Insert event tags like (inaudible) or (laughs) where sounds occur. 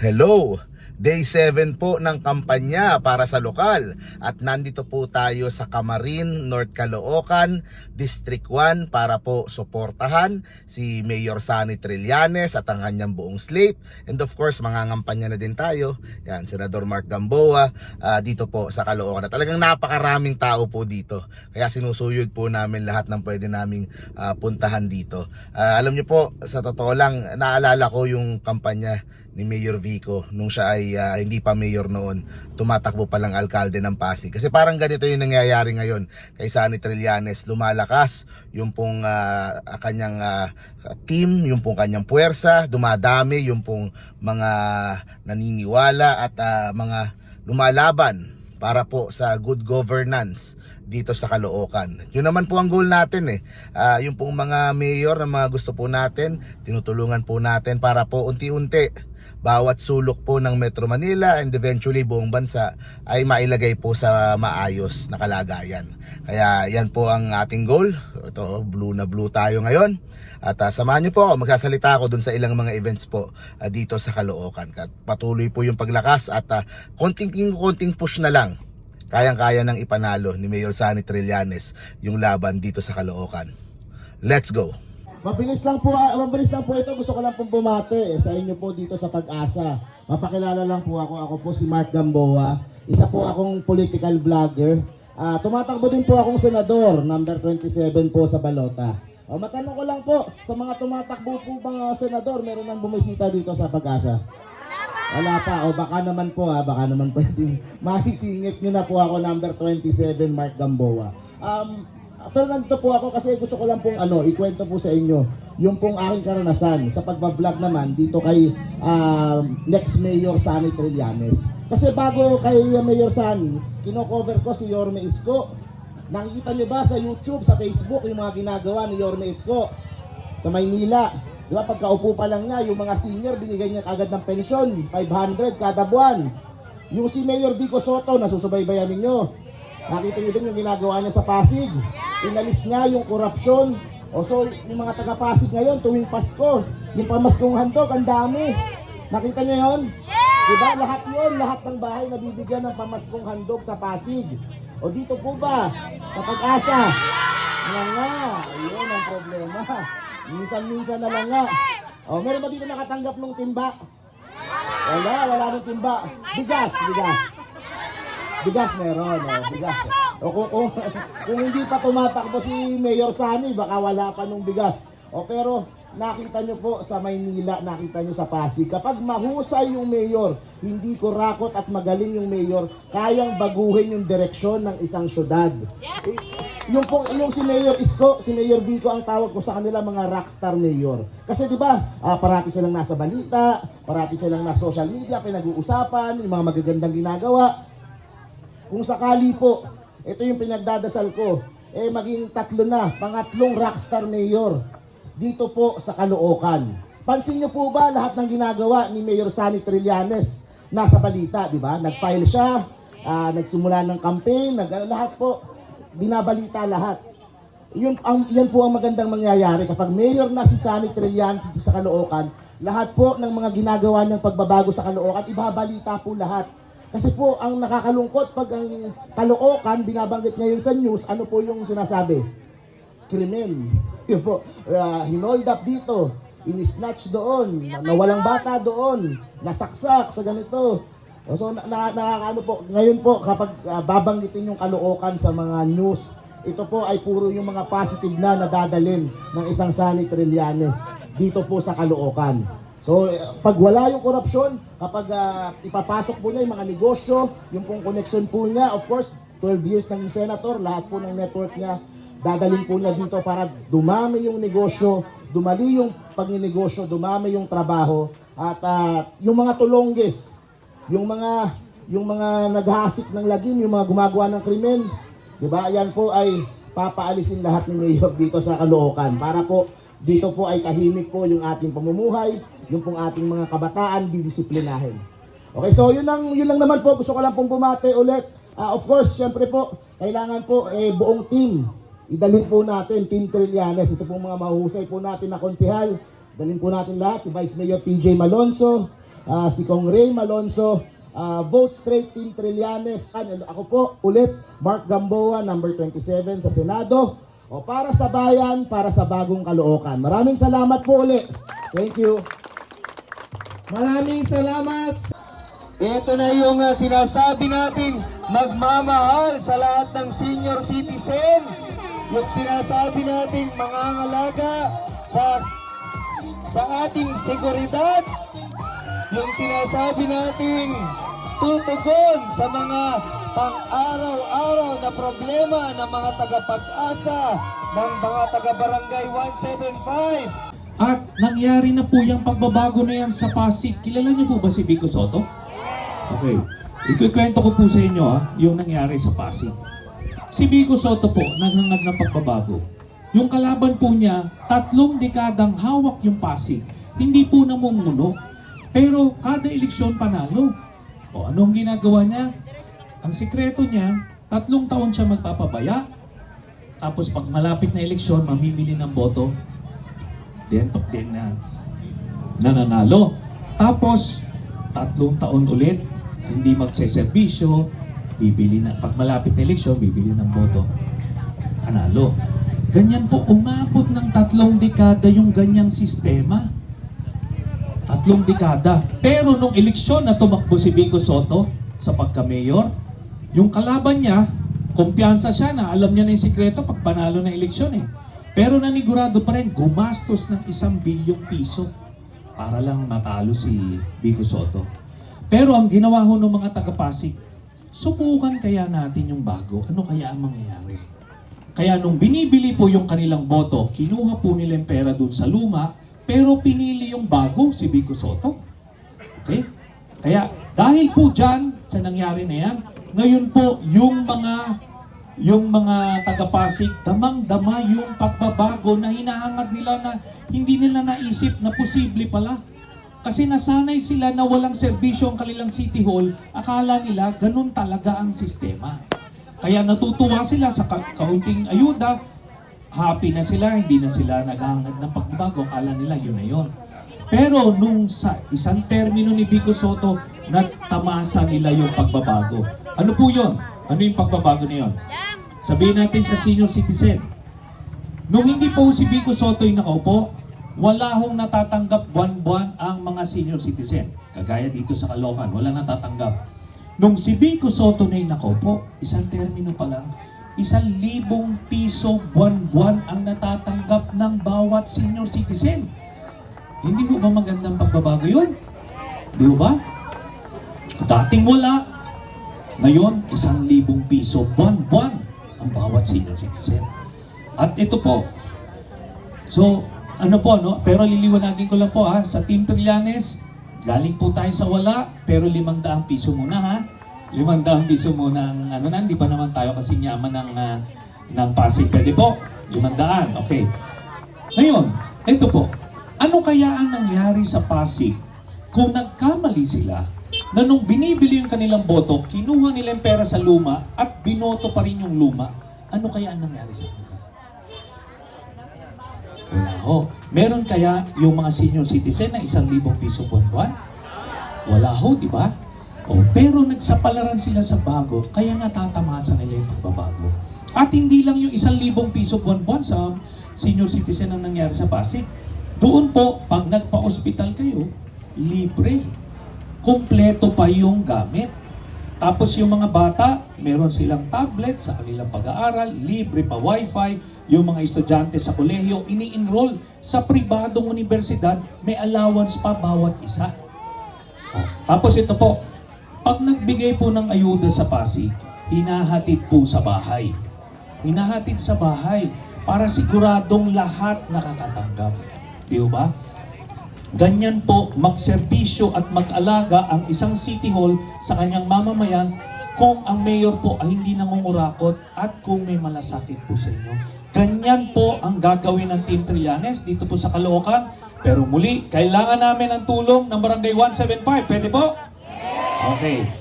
Hello! Day 7 po ng kampanya para sa lokal. At nandito po tayo sa Camarin, North Caloocan, District 1 para po suportahan si Mayor Sani Trillanes at ang kanyang buong slate. And of course mangangampanya na din tayo. Yan, Senador Mark Gamboa ah, dito po sa Caloocan. At talagang napakaraming tao po dito. Kaya sinusuyod po namin lahat ng pwede naming ah, puntahan dito. Ah, alam niyo po sa totoo lang naalala ko yung kampanya ni Mayor Vico nung siya ay ah, hindi pa mayor noon tumatakbo pa lang alkalde ng Pasig. Kasi parang ganito yung nangyayari ngayon. Kay Sani Trillanes lumalakas yung pong ah, kanyang ah, team yung pong kanyang puwersa dumadami yung pong mga naniniwala at ah, mga lumalaban para po sa good governance dito sa Caloocan. Yun naman po ang goal natin eh. Ah, yung pong mga mayor na mga gusto po natin, tinutulungan po natin para po unti-unti bawat sulok po ng Metro Manila and eventually buong bansa ay mailagay po sa maayos na kalagayan. Kaya yan po ang ating goal. Ito, blue na blue tayo ngayon. At ah, samahan niyo po ako, magsasalita ako dun sa ilang mga events po ah, dito sa Caloocan. At patuloy po yung paglakas at ah, konting konting push na lang kayang-kaya ng ipanalo ni Mayor Sani Trillanes yung laban dito sa Caloocan. Let's go! Mabilis lang po, ah, mabilis lang po ito. Gusto ko lang pong bumate eh, sa inyo po dito sa Pag-asa. Mapakilala lang po ako. Ako po si Mark Gamboa. Isa po akong political vlogger. Ah, tumatakbo din po akong senador, number 27 po sa Balota. O, matanong ko lang po, sa mga tumatakbo po mga senador, meron nang bumisita dito sa Pag-asa? Wala pa. O baka naman po ha, baka naman pwedeng mahisingit nyo na po ako number 27 Mark Gamboa. Um, pero nandito po ako kasi gusto ko lang pong ano, ikwento po sa inyo yung pong aking karanasan sa pagbablog naman dito kay um, next Mayor Sani Trillanes. Kasi bago kay Mayor Sani, kino-cover ko si Yorme Isko. Nakikita niyo ba sa YouTube, sa Facebook, yung mga ginagawa ni Yorme Isko sa Maynila? Di ba, pagkaupo pa lang niya, yung mga senior, binigay niya kagad ng pensyon, 500 kada buwan. Yung si Mayor Vico Soto, nasusubaybayan ninyo. Nakita niyo din yung ginagawa niya sa Pasig. Inalis niya yung korupsyon. O so, yung mga taga-Pasig ngayon, tuwing Pasko, yung pamaskong handog, ang dami. Nakita niyo yon? Diba? Lahat yon, lahat ng bahay nabibigyan ng pamaskong handog sa Pasig. O dito po ba? Sa pag-asa? Nga nga, yun ang problema. Minsan-minsan na lang nga. O, meron ba dito nakatanggap ng timba? Wala, wala nang timba. Bigas, bigas. Bigas meron, o, bigas. O kung, kung, kung hindi pa tumatakbo si Mayor Sani, baka wala pa nung bigas. O pero nakita nyo po sa Maynila, nakita nyo sa Pasig, kapag mahusay yung mayor, hindi kurakot at magaling yung mayor, kayang baguhin yung direksyon ng isang syudad. Eh, yung po, yung si Mayor Isko, si Mayor Vico ang tawag ko sa kanila mga rockstar mayor. Kasi 'di ba, ah, parati silang nasa balita, parati silang nasa social media pinag-uusapan, yung mga magagandang ginagawa. Kung sakali po, ito yung pinagdadasal ko, eh maging tatlo na, pangatlong rockstar mayor dito po sa Caloocan. Pansin niyo po ba lahat ng ginagawa ni Mayor Sani Trillanes nasa balita, di ba? Nag-file siya, ah, nagsimula ng campaign, nag lahat po binabalita lahat. Yun, ang, yan po ang magandang mangyayari kapag mayor na si Sani Trillanes dito sa Caloocan, lahat po ng mga ginagawa niyang pagbabago sa Caloocan, ibabalita po lahat. Kasi po, ang nakakalungkot pag ang Caloocan, binabanggit ngayon sa news, ano po yung sinasabi? krimen. (laughs) Yun po, uh, hinold up dito, in-snatch doon, na- nawalang bata doon, nasaksak sa ganito. So, na, na, nakakaano po, ngayon po, kapag uh, babanggitin yung kalookan sa mga news, ito po ay puro yung mga positive na nadadalin ng isang Sani Trillanes dito po sa Caloocan. So, pag wala yung korupsyon, kapag ah, ipapasok po niya yung mga negosyo, yung pong connection po niya, of course, 12 years ng senator, lahat po ng network niya, dadalhin po niya dito para dumami yung negosyo, dumali yung pagninegosyo, dumami yung trabaho, at ah, yung mga tulongges, yung mga yung mga naghasik ng lagim, yung mga gumagawa ng krimen, 'di ba? Yan po ay papaalisin lahat ni Mayor dito sa Caloocan para po dito po ay tahimik po yung ating pamumuhay, yung pong ating mga kabataan didisiplinahin. Okay, so yun lang yun lang naman po gusto ko lang pong bumate ulit. Ah, of course, syempre po, kailangan po eh, buong team. Idalhin po natin, Team Trillanes. Ito pong mga mahusay po natin na konsihal. Dalhin po natin lahat, si Vice Mayor PJ Malonzo, ah, si Kong Ray Malonzo, ah, Vote Straight Team Trillanes. Ako po ulit, Mark Gamboa, number 27 sa Senado. O para sa bayan, para sa bagong kalookan. Maraming salamat po ulit. Thank you. Maraming salamat. Ito na yung uh, sinasabi nating magmamahal sa lahat ng senior citizen. Yung sinasabi nating mangangalaga sa sa ating seguridad. Yung sinasabi nating tutugon sa mga pang-araw-araw na problema ng mga taga-pag-asa ng mga taga-barangay 175. At nangyari na po yung pagbabago na yan sa Pasig. Kilala niyo po ba si Vico Soto? Okay. Ikukwento ko po sa inyo ah, yung nangyari sa Pasig. Si Vico Soto po, naghangad ng pagbabago. Yung kalaban po niya, tatlong dekadang hawak yung Pasig. Hindi po namumuno. Pero kada eleksyon panalo. O anong ginagawa niya? Ang sikreto niya, tatlong taon siya magpapabaya. Tapos pag malapit na eleksyon, mamimili ng boto, then din na nananalo. Tapos, tatlong taon ulit, hindi magseservisyo, bibili na, pag malapit na eleksyon, bibili ng boto. Panalo. Ganyan po, umabot ng tatlong dekada yung ganyang sistema. Tatlong dekada. Pero nung eleksyon na tumakbo si Vico Soto sa pagka-mayor, yung kalaban niya, kumpiyansa siya na alam niya na yung sikreto pag panalo ng eleksyon eh. Pero nanigurado pa rin, gumastos ng isang bilyong piso para lang matalo si Vico Soto. Pero ang ginawa ho ng mga taga-Pasig, subukan kaya natin yung bago. Ano kaya ang mangyayari? Kaya nung binibili po yung kanilang boto, kinuha po nila yung pera dun sa luma, pero pinili yung bago, si Vico Soto. Okay? Kaya dahil po dyan sa nangyari na yan, ngayon po yung mga yung mga taga-Pasig, damang-dama yung pagbabago na hinahangad nila na hindi nila naisip na posible pala. Kasi nasanay sila na walang serbisyo ang kanilang City Hall, akala nila ganun talaga ang sistema. Kaya natutuwa sila sa ka- kaunting ayuda, happy na sila, hindi na sila naghahangad ng pagbabago, akala nila yun na yun. Pero nung sa isang termino ni Vico Soto, nagtamasa nila yung pagbabago. Ano po yun? Ano yung pagbabago na yun? Sabihin natin sa senior citizen. Nung hindi po si Vico Soto yung nakaupo, wala hong natatanggap buwan-buwan ang mga senior citizen. Kagaya dito sa Caloocan, wala natatanggap. Nung si Vico Soto na yung nakaupo, isang termino pa lang, isang libong piso buwan-buwan ang natatanggap ng bawat senior citizen. Hindi mo ba magandang pagbabago yun? Di ba? Dating wala. Ngayon, isang libong piso buwan-buwan ang bawat senior citizen. At ito po, so ano po, no? pero liliwanagin ko lang po ha, sa Team Trillanes, galing po tayo sa wala, pero limang daang piso muna ha. Limang daang piso muna ang ano na, hindi pa naman tayo kasi yaman ng, ah, ng Pasig. Pwede po, limang daan, okay. Ngayon, ito po, ano kaya ang nangyari sa Pasig kung nagkamali sila na nung binibili yung kanilang boto, kinuha nila yung pera sa luma at binoto pa rin yung luma, ano kaya ang nangyari sa kanila? Wala ho. Meron kaya yung mga senior citizen na isang libong piso buwan-buwan? Wala ho, di ba? O, pero nagsapalaran sila sa bago, kaya natatamasa nila yung pagbabago. At hindi lang yung isang libong piso buwan-buwan sa senior citizen ang nangyari sa Pasig. Doon po, pag nagpa-hospital kayo, libre. Kompleto pa yung gamit. Tapos yung mga bata, meron silang tablet sa kanilang pag-aaral, libre pa wifi. Yung mga estudyante sa kolehiyo, ini-enroll sa pribadong universidad, may allowance pa bawat isa. Oh, Tapos ito po, pag nagbigay po ng ayuda sa Pasig, hinahatid po sa bahay. Hinahatid sa bahay para siguradong lahat nakakatanggap. Di ba? Ganyan po magserbisyo at mag-alaga ang isang city hall sa kanyang mamamayan kung ang mayor po ay hindi nangungurakot at kung may malasakit po sa inyo. Ganyan po ang gagawin ng Team Trillanes dito po sa Caloocan. Pero muli, kailangan namin ng tulong ng Barangay 175. Pwede po? Okay.